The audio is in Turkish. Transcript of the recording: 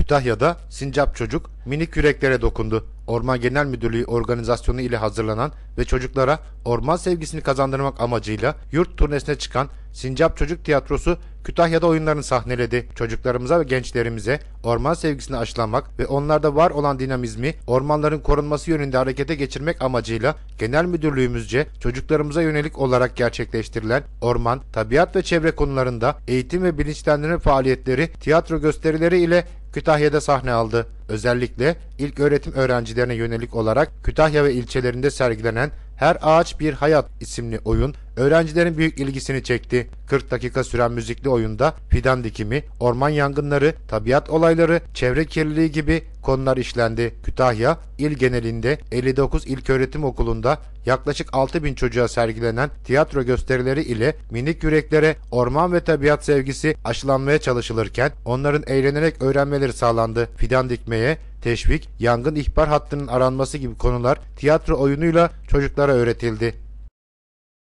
Kütahya'da Sincap Çocuk minik yüreklere dokundu. Orman Genel Müdürlüğü organizasyonu ile hazırlanan ve çocuklara orman sevgisini kazandırmak amacıyla yurt turnesine çıkan Sincap Çocuk Tiyatrosu Kütahya'da oyunlarını sahneledi. Çocuklarımıza ve gençlerimize orman sevgisini aşılamak ve onlarda var olan dinamizmi ormanların korunması yönünde harekete geçirmek amacıyla Genel Müdürlüğümüzce çocuklarımıza yönelik olarak gerçekleştirilen orman, tabiat ve çevre konularında eğitim ve bilinçlendirme faaliyetleri tiyatro gösterileri ile Kütahya'da sahne aldı. Özellikle ilk öğretim öğrencilerine yönelik olarak Kütahya ve ilçelerinde sergilenen Her Ağaç Bir Hayat isimli oyun öğrencilerin büyük ilgisini çekti. 40 dakika süren müzikli oyunda fidan dikimi, orman yangınları, tabiat olayları, çevre kirliliği gibi konular işlendi. Kütahya il genelinde 59 ilköğretim okulunda yaklaşık 6000 çocuğa sergilenen tiyatro gösterileri ile minik yüreklere orman ve tabiat sevgisi aşılanmaya çalışılırken onların eğlenerek öğrenmeleri sağlandı. Fidan dikmeye, teşvik, yangın ihbar hattının aranması gibi konular tiyatro oyunuyla çocuklara öğretildi.